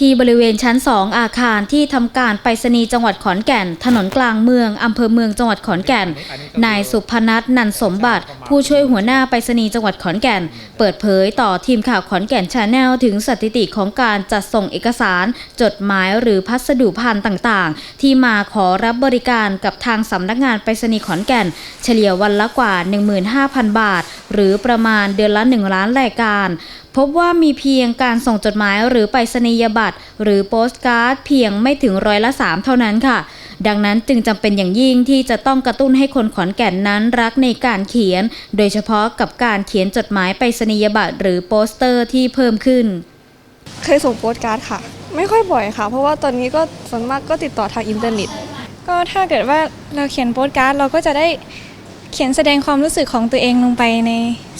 ที่บริเวณชั้น 2 อาคารที่ทำการไปรษณีย์จังหวัดขอนแก่น ถนนกลางเมืองอำเภอเมืองจังหวัดขอนแก่น นายสุพนัทนันสมบัติ ผู้ช่วยหัวหน้าไปรษณีย์จังหวัดขอนแก่น เปิดเผยต่อทีมข่าวขอนแก่นชาแนลถึงสถิติของการจัดส่งเอกสาร จดหมายหรือพัสดุพันต่างๆ ที่มาขอรับบริการกับทางสำนักงานไปรษณีย์ขอนแก่น เฉลี่ยวันละกว่า 15,000 บาท หรือประมาณเดือนละ 1 ล้านรายการพบว่ามีเพียงการส่งจดหมายหรือไปรษณียบัตร หรือโปสการ์ดเพียงไม่ถึงร้อยละ 3 เท่านั้นค่ะ ดังนั้นจึงจำเป็นอย่างยิ่งที่จะต้องกระตุ้นให้คนขอนแก่นนั้นรักในการเขียน โดยเฉพาะกับการเขียนจดหมายไปรษณียบัตรหรือโปสเตอร์ที่เพิ่มขึ้น เคยส่งโปสการ์ดค่ะ ไม่ค่อยบ่อยค่ะ เพราะว่าตอนนี้ก็ส่วนมากก็ติดต่อทางอินเทอร์เน็ต ก็ถ้าเกิดว่าเราเขียนโปสการ์ดเราก็จะได้เขียนแสดงความรู้สึกของตัวเองลงไปใน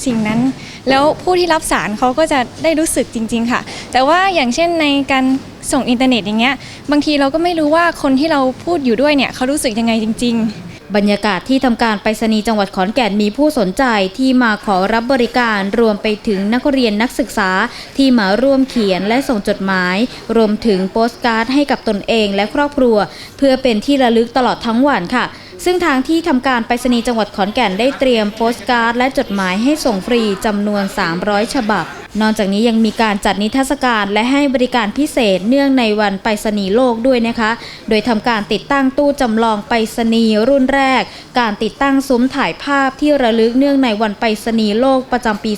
สิ่งนั้น แล้วผู้ที่รับสารเขาก็จะได้รู้สึกจริง ๆ ค่ะ แต่ว่าอย่างเช่นในการส่งอินเทอร์เน็ตอย่างเงี้ยบางทีเราก็ไม่รู้ว่าคนที่เราพูดอยู่ด้วยเนี่ยเขารู้สึกยังไงจริง ๆ บรรยากาศที่ทำการไปรษณีย์จังหวัดขอนแก่นมีผู้สนใจที่มาขอรับบริการรวมไปถึงนักเรียนนักศึกษาที่มาร่วมเขียนและส่งจดหมาย รวมถึงโปสการ์ดให้กับตนเองและครอบครัว เพื่อเป็นที่ระลึกตลอดทั้งวันค่ะ ซึ่งทางที่ทำการไปรษณีย์จังหวัดขอนแก่นได้เตรียมโปสการ์ดและจดหมายให้ส่งฟรีจำนวน 300 ฉบับ นอกจากนี้ยังมีการจัดนิทรรศการและให้บริการพิเศษเนื่องในวันไปรษณีย์โลกด้วยนะคะ โดยทำการติดตั้งตู้จำลองไปรษณีย์รุ่นแรก การติดตั้งซุ้มถ่ายภาพที่ระลึกเนื่องในวันไปรษณีย์โลกประจำปี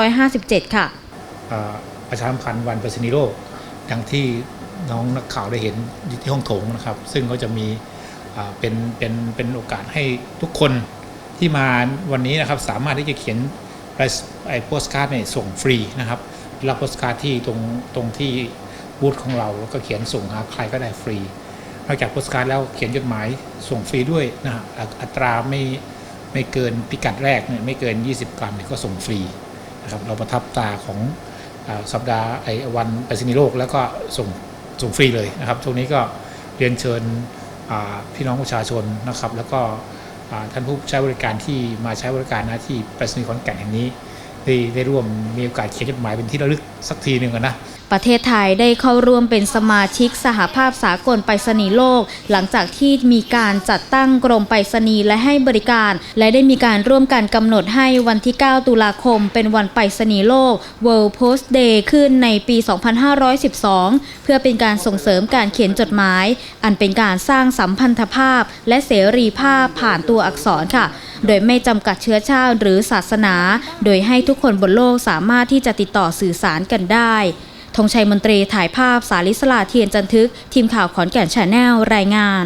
2557 ค่ะประชาสัมพันธ์วันไปรษณีย์โลกอย่างที่น้องนักข่าวได้เห็นที่ห้องโถงนะครับ ซึ่งก็จะมี เป็นเป็นเป็นโอกาสให้ทุกคนที่มาวันนี้นะครับสามารถที่จะเขียนไอ้โปสการ์ดเนี่ยส่งฟรีนะครับรับโปสการ์ดที่ตรงตรงที่บูธของเราแล้วก็เขียนส่งหาใครก็ได้ฟรีนอกจากโปสการ์ดแล้วเขียนจดหมายส่งฟรีด้วยนะฮะอัตราไม่ไม่เกินพิกัดแรกเนี่ยไม่เกิน 20 กรัมเนี่ยก็ส่งฟรีนะครับเราประทับตาของอ่าสัปดาห์ไอ้วันไปรษณีย์โลกแล้วก็ส่งส่งฟรีเลยนะครับช่วงนี้ก็เรียนเชิญ พี่น้องประชาชนนะครับ แล้วก็ท่านผู้ใช้บริการที่มาใช้บริการหน้าที่ไปรษณีย์ขอนแก่นแห่งนี้ได้ได้ร่วมมีโอกาสเขียนจดหมายเป็นที่ระลึกสักทีหนึ่งนะ ประเทศไทยได้เข้าร่วมเป็นสมาชิกสหภาพสากลไปรษณีย์โลก หลังจากที่มีการจัดตั้งกรมไปรษณีย์และให้บริการ และได้มีการร่วมกันกำหนดให้วันที่ 9 ตุลาคม เป็นวันไปรษณีย์โลก World Post Day ขึ้นในปี 2512 เพื่อเป็นการส่งเสริมการเขียนจดหมาย อันเป็นการสร้างสัมพันธภาพ และเสรีภาพผ่านตัวอักษรค่ะ โดยไม่จำกัดเชื้อชาติหรือศาสนา โดยให้ทุกคนบนโลกสามารถที่จะติดต่อสื่อสารกันได้ ธงชัยมนตรีถ่ายภาพสาลิสลาเทียนจันทึก ทีมข่าวขอนแก่นชาแนลรายงาน